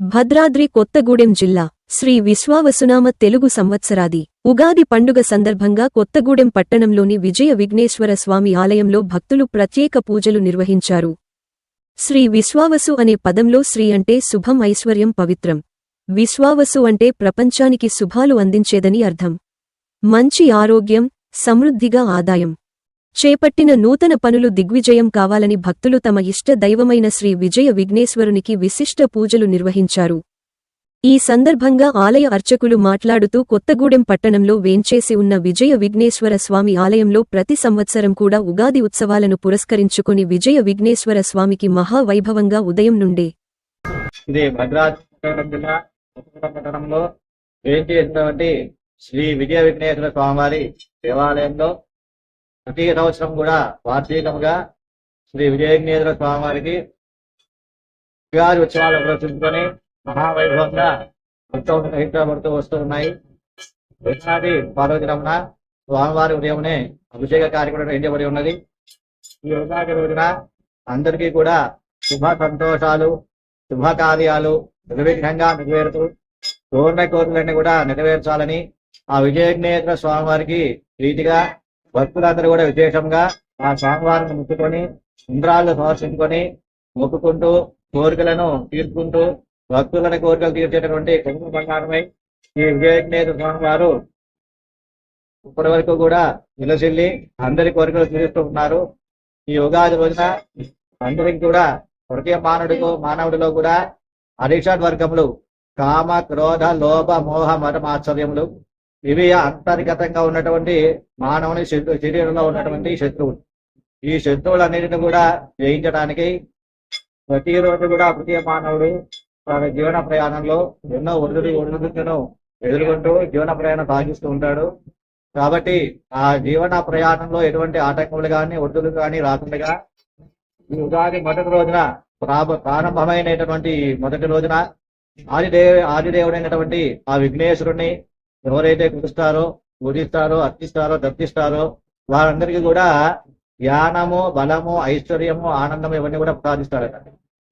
భద్రాద్రి కొత్తగూడెం జిల్లా శ్రీ విశ్వావసునామ తెలుగు సంవత్సరాది ఉగాది పండుగ సందర్భంగా కొత్తగూడెం పట్టణంలోని విజయ విఘ్నేశ్వర స్వామి ఆలయంలో భక్తులు ప్రత్యేక పూజలు నిర్వహించారు. శ్రీ విశ్వావసు అనే పదంలో శ్రీ అంటే శుభం ఐశ్వర్యం పవిత్రం. విశ్వావసు అంటే ప్రపంచానికి శుభాలు అందించేదని అర్థం. మంచి ఆరోగ్యం సమృద్ధిగా ఆదాయం. చేపట్టిన నూతన పనులు దిగ్విజయం కావాలని భక్తులు తమ ఇష్ట దైవమైన శ్రీ విజయ విఘ్నేశ్వరునికి విశిష్ట పూజలు నిర్వహించారు. ఈ సందర్భంగా ఆలయ అర్చకులు మాట్లాడుతూ కొత్తగూడెం పట్టణంలో వేంచేసి ఉన్న విజయ విఘ్నేశ్వర స్వామి ఆలయంలో ప్రతి సంవత్సరం కూడా ఉగాది ఉత్సవాలను పురస్కరించుకుని విజయ విఘ్నేశ్వర స్వామికి మహావైభవంగా ఉదయం నుండే. ఇది పట్టణంలో శ్రీ విజయ విఘ్నేశ్వర స్వామివారి దేవాలయంలో ప్రతి సంవత్సరం కూడా వార్షికంగా శ్రీ విజయజ్ఞేంద్ర స్వామి స్వామివారికి ఉగాది ఉత్సవాలు ప్రదర్శించుకొని మహావైభవంగా ఉత్సవం నిర్వహించబడుతూ వస్తూ ఉన్నాయి. ఈనాటి పార్వతి రమణ స్వామివారి ఉదయమునే అభిషేక కార్యక్రమం నిర్వహించబడి ఉన్నది. ఈ ఉగాది రోజున అందరికీ కూడా శుభ సంతోషాలు శుభకార్యాలు నిర్విఘ్నంగా నెరవేరుతూ కోరిన కోరికలన్నీ కూడా నెరవేర్చాలని ఆ విజయజ్ఞేంద్ర స్వామివారికి ప్రీతిగా భక్తులందరూ కూడా విశేషంగా ఆ స్వామివారిని ముట్టుకొని ఇంద్రాలు సమర్శించుకొని మొక్కుకుంటూ కోరికలను తీర్చుకుంటూ భక్తులని కోరికలు తీర్చేటటువంటి కుంకుమ బంగారమై ఈ విజయజ్ఞేశ్వర స్వామివారు ఇప్పటి వరకు కూడా నిలసిల్లి అందరి కోరికలు తీరుస్తూ ఉన్నారు. ఈ ఉగాది రోజున అందరికి కూడా ప్రతి మానవుడిలో మానవుడిలో కూడా అరిషడ్ వర్గములు కామ క్రోధ లోభ మోహ మతం ఆశ్చర్యములు ఇవి అంతర్గతంగా ఉన్నటువంటి మానవుని శరీరంలో ఉన్నటువంటి శత్రువులు. ఈ శత్రువులన్నిటిని కూడా జయించడానికి ప్రతిరోజు కూడా ప్రతి మానవుడు తన జీవన ప్రయాణంలో ఎన్నో ఒడిదుడు ఒడిదుడులను ఎదుర్కొంటూ జీవన ప్రయాణం సాగిస్తూ ఉంటాడు. కాబట్టి ఆ జీవన ప్రయాణంలో ఎటువంటి ఆటంకములు కానీ ఒడిదులు కానీ రాకుండా ఈ ఉగాది మొదటి రోజున ప్రారంభమైనటువంటి మొదటి రోజున ఆదిదేవ ఆదిదేవుడైనటువంటి ఆ విఘ్నేశ్వరుణ్ణి ఎవరైతే కురుస్తారో పూజిస్తారో అర్చిస్తారో దర్శిస్తారో వారందరికీ కూడా జ్ఞానము బలము ఐశ్వర్యము ఆనందము ఇవన్నీ కూడా ప్రార్థిస్తారు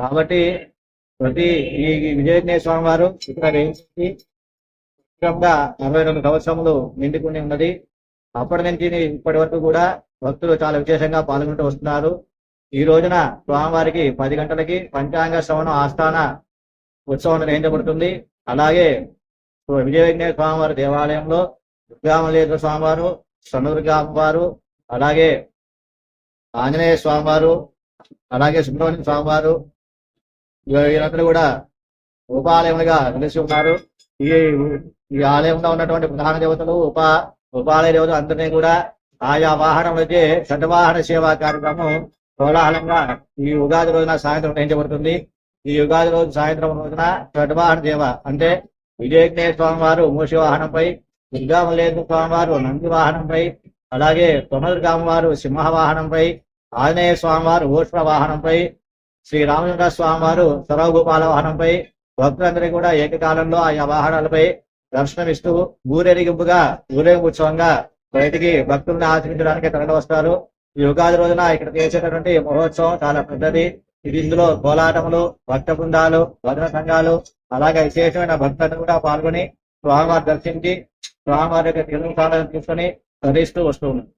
కాబట్టి ప్రతి ఈ విజయజ్ఞ స్వామి వారు ఇక్కడ వేయించి అరవై రెండు సంవత్సరములు నిండుకుని ఉన్నది. అప్పటి నుంచి ఇప్పటి వరకు కూడా భక్తులు చాలా విశేషంగా పాల్గొంటూ వస్తున్నారు. ఈ రోజున స్వామివారికి పది గంటలకి పంచాంగ శ్రవణం ఆస్థాన ఉత్సవం నిర్వహించబడుతుంది అలాగే విజయ విఘ్నేశ్వర స్వామివారి దేవాలయంలో దుర్గామలేశ్వర స్వామివారు సనుదుర్గా అమ్మవారు అలాగే ఆంజనేయ స్వామివారు అలాగే సుబ్రహ్మణ్య స్వామివారు వీరందరూ కూడా ఉపాలయములుగా నిలిచి ఉన్నారు. ఈ ఈ ఆలయంలో ఉన్నటువంటి ప్రధాన దేవతలు ఉప ఉపాలయ దేవతలు అందరినీ కూడా ఆయా వాహనములచే షడ్వాహన సేవా కార్యక్రమం కోలాహలంగా ఈ ఉగాది రోజున సాయంత్రం నిర్వహించబడుతుంది ఈ ఉగాది రోజు సాయంత్రం రోజున షడ్వాహన సేవ అంటే విజయజ్ఞేయ స్వామి వారు మూసి వాహనంపై దుర్గామలేశ్వర స్వామి వారు నంది వాహనంపై అలాగే తొమదుర్గామ వారు సింహ వాహనంపై ఆంజనేయ స్వామి వారు ఓష్ణ వాహనంపై శ్రీ రామచంద్ర స్వామి వారు సర్వగోపాల వాహనంపై భక్తులందరూ కూడా ఏకకాలంలో ఆయా వాహనాలపై దర్శనమిస్తూ ఊరేగింపుగా ఊరేగింపు ఉత్సవంగా బయటికి భక్తుల్ని ఆచరించడానికి తరలి వస్తారు. ఈ ఉగాది రోజున ఇక్కడ చేసేటటువంటి మహోత్సవం చాలా పెద్దది. ఇది ఇందులో కోలాటములు భక్త బృందాలు భద్ర సంఘాలు అలాగే విశేషమైన భక్తులను కూడా పాల్గొని స్వామివారి దర్శించి స్వామివారి యొక్క తెలుగు సాధన తీసుకొని తరిస్తూ వస్తూ ఉన్నారు